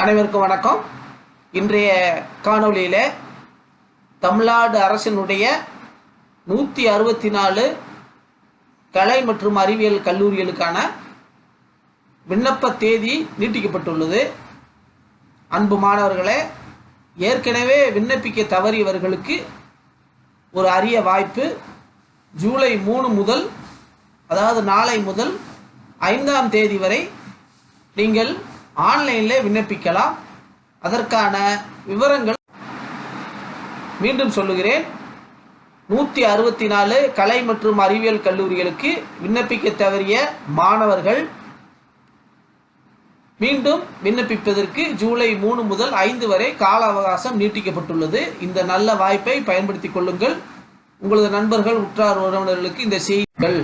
அனைவருக்கும் வணக்கம். இன்றைய காணொளியில் தமிழ்நாடு அரசினுடைய நூற்றி அறுபத்தி நாலு கலை மற்றும் அறிவியல் கல்லூரிகளுக்கான விண்ணப்ப தேதி நீட்டிக்கப்பட்டுள்ளது. அன்பு மாணவர்களே ஏற்கனவே விண்ணப்பிக்க தவறியவர்களுக்கு ஒரு அரிய வாய்ப்பு. ஜூலை மூணு முதல் அதாவது நாளை முதல் ஐந்தாம் தேதி வரை நீங்கள் ஆன்லைனில் விண்ணப்பிக்கலாம். அதற்கான விவரங்கள் மீண்டும் சொல்லுகிறேன். நூற்றி அறுபத்தி நாலு கலை மற்றும் அறிவியல் கல்லூரிகளுக்கு விண்ணப்பிக்க தவறிய மாணவர்கள் மீண்டும் விண்ணப்பிப்பதற்கு ஜூலை மூணு முதல் ஐந்து வரை கால அவகாசம் நீட்டிக்கப்பட்டுள்ளது. இந்த நல்ல வாய்ப்பை பயன்படுத்திக் கொள்ளுங்கள். உங்களது நண்பர்கள் உற்றார் உறவினர்களுக்கு இந்த செய்திகள்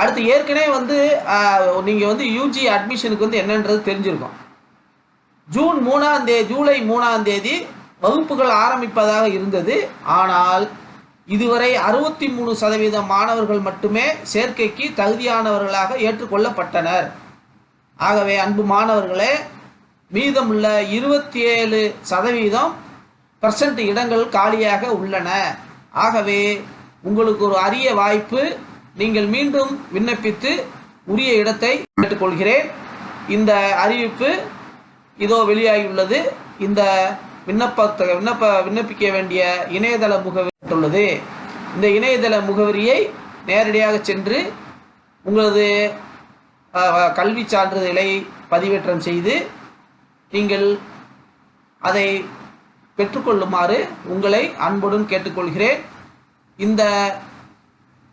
அடுத்து ஏற்கனவே வந்து நீங்கள் வந்து யூஜி அட்மிஷனுக்கு வந்து என்னன்றது தெரிஞ்சிருக்கும். ஜூன் மூணாம் தேதி ஜூலை மூணாம் தேதி வகுப்புகள் ஆரம்பிப்பதாக இருந்தது. ஆனால் இதுவரை அறுபத்தி மூணு சதவீதம் மாணவர்கள் மட்டுமே சேர்க்கைக்கு தகுதியானவர்களாக ஏற்றுக்கொள்ளப்பட்டனர். ஆகவே அன்பு மாணவர்களே மீதமுள்ள இருபத்தி ஏழு சதவீதம் பர்சன்ட் இடங்கள் காலியாக உள்ளன. ஆகவே உங்களுக்கு ஒரு அரிய வாய்ப்பு நீங்கள் மீண்டும் விண்ணப்பித்து உரிய இடத்தை கேட்டுக்கொள்கிறேன். இந்த அறிவிப்பு இதோ வெளியாகியுள்ளது. இந்த விண்ணப்பத்தை விண்ணப்ப விண்ணப்பிக்க வேண்டிய இணையதள முகவரி உள்ளது. இந்த இணையதள முகவரியை நேரடியாக சென்று உங்களது கல்வி சான்றிதழை பதிவேற்றம் செய்து நீங்கள் அதை பெற்றுக்கொள்ளுமாறு உங்களை அன்புடன் கேட்டுக்கொள்கிறேன். இந்த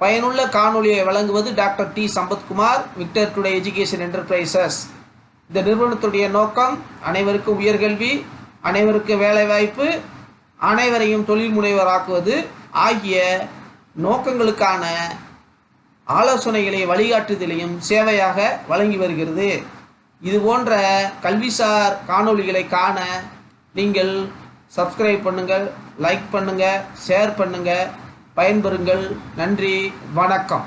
பயனுள்ள காணொளியை வழங்குவது doctor D. Sampathkumar Victor today education enterprises. இந்த நிறுவனத்துடைய நோக்கம் அனைவருக்கும் உயர்கல்வி அனைவருக்கும் வேலைவாய்ப்பு அனைவரையும் தொழில் முனைவராக்குவது ஆகிய நோக்கங்களுக்கான ஆலோசனைகளை வழிகாட்டுதலையும் சேவையாக வழங்கி வருகிறது. இது போன்ற கல்விசார் காணொளிகளை காண நீங்கள் சப்ஸ்கிரைப் பண்ணுங்கள் லைக் பண்ணுங்கள் ஷேர் பண்ணுங்கள் பயன்பெறுங்கள். நன்றி. வணக்கம்.